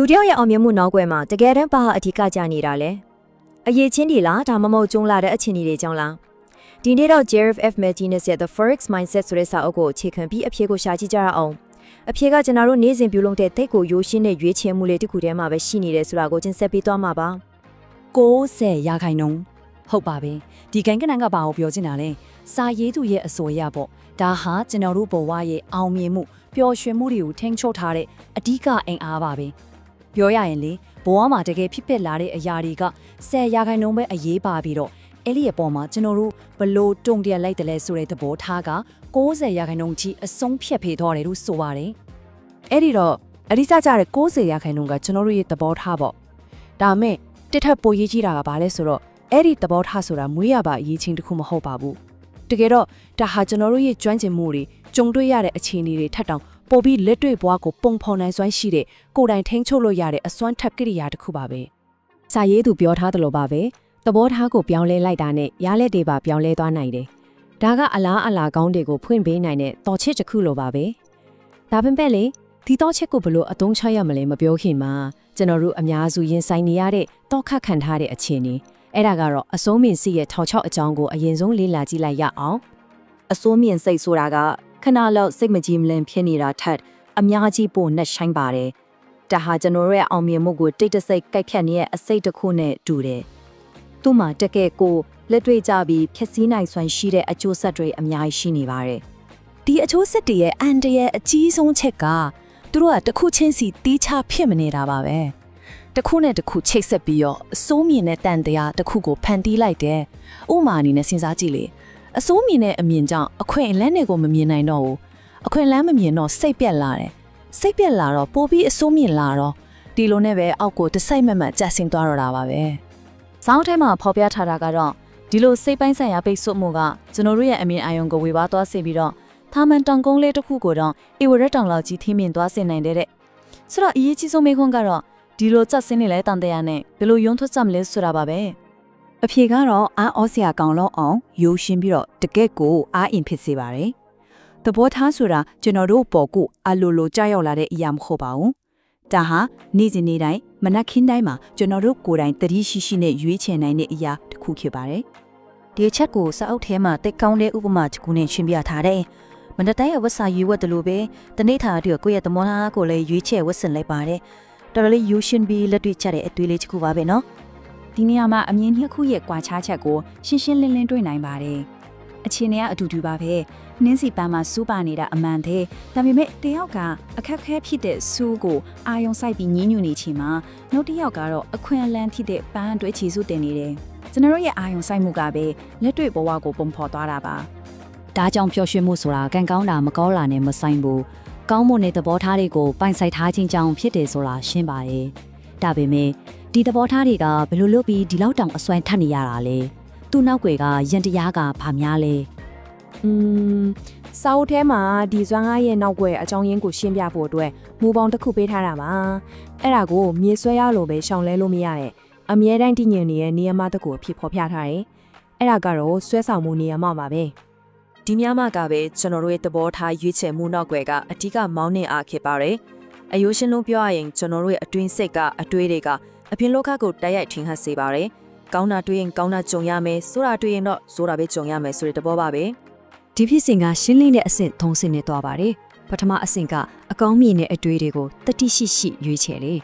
လူတယောက်ရဲ့အောင်မြင်မှုနောက်ွယ်မှာတကယ်တမ်းဘာဟာအဓိကကြနေတာလဲအရေးချင်းဒီလားဒါမှမဟုတ်ကျုံလာတဲ့အခြေအနေတွေကြောင့်လားဒီနေ့တော့ Jerry F. Martinez ရဲ့ The Forex Mindset ဆိုတဲ့စာအုပ်ကိုအခြေခံပြီးအဖြေကိုရှာကြည့်ကြရအောင်အဖြေကကျွန်တော်တို့နေ့စဉ်ပြုလုပ်တဲ့တိတ်ကိုရိုးရှင်းတဲ့ရွေးချယ်မှုလေးတစ်ခုတည်းမှာပဲရှိနေတယ်ဆိုတာကိုတင်ဆက်ပေးသွားမှာပါ60ရာခိုင်နှုန်းဟုတ်ပါပဲဒီကိန်းကနန်ကဘာကိုပြောချင်တာလဲစာရေးသူရဲ့အဆိုအရပေါ့ဒါဟာကျွန်တော်တို့ဘဝရဲ့အောင်မြင်မှုပျော်ရွှင်မှုတွေကိုထိန်းချုပ်ထားတဲ့အဓိကအင်အားပါပဲ ပြောရရင်လေဘဝမှာတကယ်ဖြစ်ပျက်လာတဲ့အရာတွေက10ရာခိုင်နှုန်းပဲအရေးပါပြီးတော့အဲ့ဒီရဲ့ပေါ်မှာကျွန်တော်တို့ဘလို့တုံတရက်လိုက်တယ်လဲဆိုတဲ့သဘောထားက60ရာခိုင်နှုန်းကြီးအဆုံးဖြတ်ဖေသွားတယ်လို့ဆိုပါတယ်အဲ့ဒီတော့အဓိကကျတဲ့60ရာခိုင်နှုန်းကကျွန်တော်တို့ရဲ့သဘောထားပေါ့ဒါမဲ့တစ်ထပ်ပိုရေးကြီးတာကဘာလဲဆိုတော့အဲ့ဒီသဘောထားဆိုတာမွေးရပါအရေးချင်းတစ်ခုမဟုတ်ပါဘူးတကယ်တော့ဒါဟာကျွန်တော်တို့ရဲ့ကျွမ်းကျင်မှုတွေကြုံတွေ့ရတဲ့အခြေအနေတွေထက်တောင် ပိုပြီးလက်တွေ့ဘဝကိုပုံဖော်နိုင်စွမ်းရှိတဲ့ကိုယ်တိုင်ထိန်းချုပ်လို့ရတဲ့အစွမ်းထပ်ကိရိယာတစ်ခုပါပဲစာရေးသူပြောထားသလိုပါပဲသဘောထားကိုပြောင်းလဲလိုက်တာနဲ့ရလက်တွေပါပြောင်းလဲသွားနိုင်တယ်။ဒါကအလားအလာကောင်းတွေကိုဖွင့်ပေးနိုင်တဲ့တော်ချစ်တစ်ခုလိုပါပဲ။ဒါပေမဲ့လေဒီတော်ချစ်ကိုဘလို့အသုံးချရမလဲမပြောခင်မှာကျွန်တော်တို့အများစုရင်ဆိုင်နေရတဲ့တောခတ်ခံထားတဲ့အခြေအနေအဲ့ဒါကတော့အစိုးမင်းစီရဲ့ထောင်ချောက်အကြောင်းကိုအရင်ဆုံးလေ့လာကြည့်လိုက်ရအောင်အစိုးမြင့်စိတ်ဆိုတာက ခဏလောက်စိတ်မကြည်မလင်ဖြစ်နေတာထက်အများကြီးပိုနဲ့ဆိုင်ပါတယ်။ဒါဟာကျွန်တော်တို့ရဲ့အောင်မြင်မှုကိုတိတ်တဆိတ်ကိုက်ဖြတ်နေတဲ့အစိတ်တစ်ခုနဲ့တူတယ်။သူ့မှာတကယ်ကိုလက်တွေ့ကြပြီးဖြည့်ဆည်းနိုင်စွမ်းရှိတဲ့အကျိုးဆက်တွေအများကြီးရှိနေပါတယ်ဒီအချိုးစစ်တွေရဲ့အန်တရဲ့အကြီးဆုံးချက်ကသူတို့ကတစ်ခုချင်းစီတီးခြားဖြစ်မနေတာပါပဲတစ်ခုနဲ့တစ်ခုချိတ်ဆက်ပြီးတော့အစိုးမြင်တဲ့တန်တရားတစ်ခုကိုဖန်တီးလိုက်တယ်ဥမာအနေနဲ့စဉ်းစားကြည့်လေ အစိုးမြင်တဲ့အမြင်ကြောင့်အခွင့်အလန်းတွေကိုမမြင်နိုင်တော့ဘူးအခွင့်အလန်းမမြင်တော့စိတ်ပြက်လာတယ်စိတ်ပြက်လာတော့ပိုပြီးအစိုးမြင်လာတော့ဒီလိုနဲ့ပဲအောက်ကိုတစ်စိုက်မတ်မတ်ကြဆင်းသွားတော့တာပါပဲ။စောင်းထဲမှာဖော်ပြထားတာကတော့ဒီလိုစိတ်ပိုင်းဆိုင်ရာပိတ်ဆို့မှုကကျွန်တော်တို့ရဲ့အမြင်အာရုံကိုဝေဘာသွားစေပြီးတော့သာမန်တောင်ကုန်းလေးတစ်ခုကိုတော့အေဝရက်တောင်လောက်ကြီးထိမြင်သွားစေနိုင်တဲ့တဲ့။ဆိုတော့အရေးကြီးဆုံးမေးခွန်းကတော့ဒီလိုကြက်စင်းနေလဲတန်တရားနဲ့ဘယ်လိုရုံထွက်ကြမလဲဆိုတာပါပဲ။ အဖြေကတော့အာဩစရာကောင်းလောက်အောင်ရိုးရှင်းပြီးတော့တကယ့်ကိုအာအင်ဖြစ်စေပါတယ်။သဘောထားဆိုတာကျွန်တော်တို့ပေါ်ကိုအလိုလိုကြောက်ရောက်လာတဲ့အရာမဟုတ်ပါဘူး။ဒါဟာနေ့စဉ်နေ့တိုင်းမနက်ခင်းတိုင်းမှာကျွန်တော်တို့ကိုယ်တိုင်တတိရှိရှိနဲ့ရွေးချယ်နိုင်တဲ့အရာတစ်ခုဖြစ်ပါတယ်။ဒီအချက်ကိုစာအုပ်ထဲမှာတိတ်ကောင်းတဲ့ဥပမာတစ်ခုနဲ့ရှင်းပြထားတယ်။မနက်တိုင်းအဝတ်စာရွေးဝတ်တယ်လို့ပဲတနေ့ထာအတွက်ကိုယ့်ရဲ့သမောထားကိုလည်းရွေးချယ်ဝတ်ဆင်လိုက်ပါတယ်။တော်တော်လေးယူရှင်ပြီးလက်တွေ့ချတဲ့အတွေ့လေးတစ်ခုပါပဲနော် ဒီနေရာမှာအမြင်နှစ်ခုရဲ့ကွာခြားချက်ကိုရှင်းရှင်းလင်းလင်းတွေ့နိုင်ပါတယ်။အခြေအနေကအတူတူပါပဲ။နင်းစီပန်းမှာစူးပါနေတာအမှန်တည်းဒါပေမဲ့တယောက်ကအခက်အခဲဖြစ်တဲ့စူးကိုအာယုံစိုက်ပြီးညှင်းညူနေချင်မှာနောက်တစ်ယောက်ကတော့အခွင့်အလန်းဖြစ်တဲ့ပန်းအတွဲချီစုတင်နေတယ်။ကျွန်တော်တို့ရဲ့အာယုံစိုက်မှုကပဲလက်တွေ့ဘဝကိုပုံဖော်သွားတာပါ။ဒါကြောင့်ပျော်ရွှင်မှုဆိုတာကံကောင်းတာမကောင်းတာနဲ့မဆိုင်ဘူးကောင်းမွန်တဲ့သဘောထားတွေကိုပိုင်ဆိုင်ထားခြင်းကြောင့်ဖြစ်တယ်ဆိုတာရှင်းပါတယ်ဒါပေမဲ့ဒီသဘောထားတွေကဘယ်လိုလုပ်ပြီးဒီလောက်တောင်အစွမ်းထပ်နေရတာလဲသူ့နောက်ွယ်ကယန်တရားကဘာများလဲอืมစာအုပ်ထဲမှာဒီဇွမ်းကားရဲ့နောက်ွယ်အကြောင်းရင်းကိုရှင်းပြဖို့အတွက်မူပေါင်းတစ်ခုပေးထားတာပါအဲ့ဒါကိုမြေဆွဲရလို့ပဲရှောင်လဲလို့မရရဲ့အမြဲတမ်းတည်ငြိမ်နေတဲ့နေရာမတစ်ခုအဖြစ်ဖော်ပြထားတယ်အဲ့ဒါကတော့ဆွဲဆောင်မှုနေရာမှာပါပဲဒီများမှကပဲကျွန်တော်တို့ရဲ့သဘောထားရွေးချယ်မှုနောက်ွယ်ကအဓိကမောင်းနှင်အားဖြစ်ပါတယ်။အယိုးရှင်းလုံးပြောရရင်ကျွန်တော်တို့ရဲ့အတွင်းစိတ်ကအတွေးတွေက အပြင်လောကကိုတိုက်ရိုက်ထင်ဟပ်စေပါတယ်။ကောင်းတာတွေးရင်ကောင်းတာကြုံရမယ်၊ဆိုတာတွေးရင်တော့ဆိုတာပဲကြုံရမယ်ဆိုတဲ့သဘောပါပဲဒီဖြစ်စဉ်ကရှင်းလင်းတဲ့အဆင့်သုံးဆင့်နဲ့တွားပါတယ်ပထမအဆင့်ကအကောင်းမြင်တဲ့အတွေ့တွေကိုတတိရှိရှိရွေးချယ်တယ်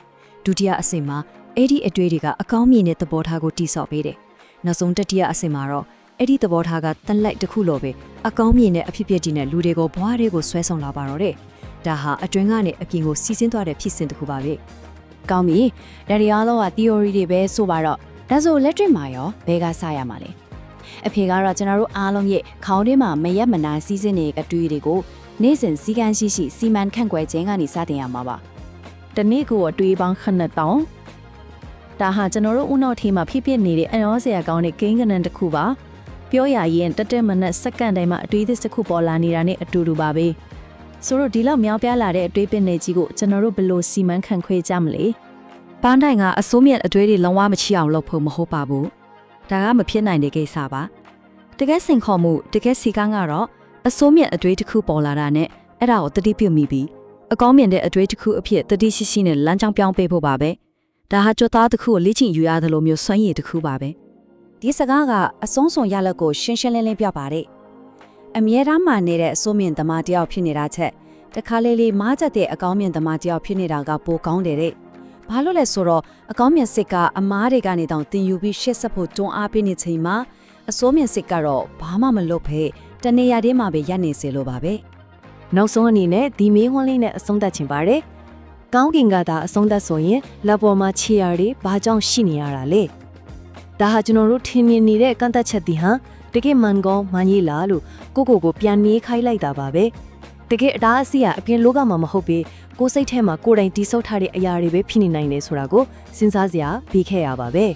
ဒုတိယအဆင့်မှာအဲ့ဒီအတွေ့တွေကအကောင်းမြင်တဲ့သဘောထားကိုတိဆောက်ပေးတယ်နောက်ဆုံးတတိယအဆင့်မှာတော့အဲ့ဒီသဘောထားကတန်လိုက်တစ်ခုလိုပဲအကောင်းမြင်တဲ့အဖြစ်အပျက်တွေနဲ့လူတွေကိုဘွားတွေကိုဆွဲဆောင်လာပါတော့တယ်ဒါဟာအတွင်းကနေအပြင်ကိုစီးဆင်းသွားတဲ့ဖြစ်စဉ်တစ်ခုပါပဲ ကောင်းပြီဒါတွေအားလုံးက theory တွေပဲဆိုပါတော့ဒါဆို electric မှာရောဘယ်ကစရမှာလဲအဖေကတော့ကျွန်တော်တို့အားလုံးရဲ့ခေါင်းထဲမှာမရက်မနာစီးစင်းနေတဲ့အတွေ့တွေကိုနေ့စဉ်စည်းကမ်းရှိရှိစီမံခန့်ခွဲခြင်းကနေစတင်ရမှာပါ။တနေ့ကိုအတွေ့ပေါင်းခဏတောင်းဒါဟာကျွန်တော်တို့ဦးနောက်ထေးမှာဖြစ်ဖြစ်နေတဲ့အရောစရာကောင်းတဲ့ကိန်းကနန်တစ်ခုပါ။ပြောရရင်တက်တက်မနက်စက္ကန့်တိုင်းမှာအတွေ့အသစ်တစ်ခုပေါ်လာနေတာနဲ့အတူတူပါပဲ။ ဆိုတော့ဒီလောက်မြောက်ပြားလာတဲ့အတွေ့ပင်နေကြီးကိုကျွန်တော်တို့ဘယ်လိုစီမံခန့်ခွဲကြမလဲ။ပန်းတိုင်ကအစိုးမြတ်အတွေးတွေလုံးဝမချအောင်လုပ်ဖို့မဟုတ်ပါဘူးဒါကမဖြစ်နိုင်တဲ့ကိစ္စပါတကယ်စင်ခေါ်မှုတကယ်စီကန်းကတော့အစိုးမြတ်အတွေးတစ်ခုပေါ်လာတာနဲ့အဲ့ဒါကိုတတိပြုမိပြီးအကောင်းမြင်တဲ့အတွေ့တစ်ခုအဖြစ်တတိရှိရှိနဲ့လမ်းကြောင်းပြောင်းပေးဖို့ပါပဲဒါဟာကြွသားတစ်ခုကိုလေ့ကျင့်ယူရတယ်လို့မျိုးစွမ်းရည်တစ်ခုပါပဲဒီစကားကအဆုံးစွန်ရလက်ကိုရှင်းရှင်းလင်းလင်းပြပါတယ် အမြဲတမ်းမှနေတဲ့အစိုးမြင့်သမားတယောက်ဖြစ်နေတာချက်တခါလေလေမားချက်တဲ့အကောင်းမြင့်သမားတယောက်ဖြစ်နေတာကပိုကောင်းတယ်တဲ့ဘာလို့လဲဆိုတော့အကောင်းမြင့်စစ်ကအမားတွေကနေတောင်တင်ယူပြီးရှစ်ဆက်ဖို့တွန်းအားပေးနေချိန်မှာအစိုးမြင့်စစ်ကတော့ဘာမှမလုပ်ဖဲတနေရာတည်းမှာပဲရပ်နေစေလိုပါပဲနောက်ဆုံးအနေနဲ့ဒီမေးခွန်းလေးနဲ့အဆုံးသတ်ချင်ပါတယ်။ကောင်းကင်ကသာအဆုံးသတ်ဆိုရင်လက်ပေါ်မှာခြေရတွေဘာကြောင့်ရှိနေရတာလဲ။ဒါဟာကျွန်တော်တို့ထင်မြင်နေတဲ့ကန့်သက်ချက်ဒီဟာ တကယ်မှန်ကောင်းမှန်ကြီးလားလို့ကိုကိုကိုပြန်မေးခိုင်းလိုက်တာပါပဲ။တကယ်အတားအဆီးကအပြင်လောကမှာမဟုတ်ပေကိုယ်စိတ်ထဲမှာကိုယ်တိုင်တီးဆုပ်ထားတဲ့အရာတွေပဲဖြစ်နေနိုင်တယ်ဆိုတာကိုစဉ်းစားစရာပြီးခဲ့ရပါပဲ။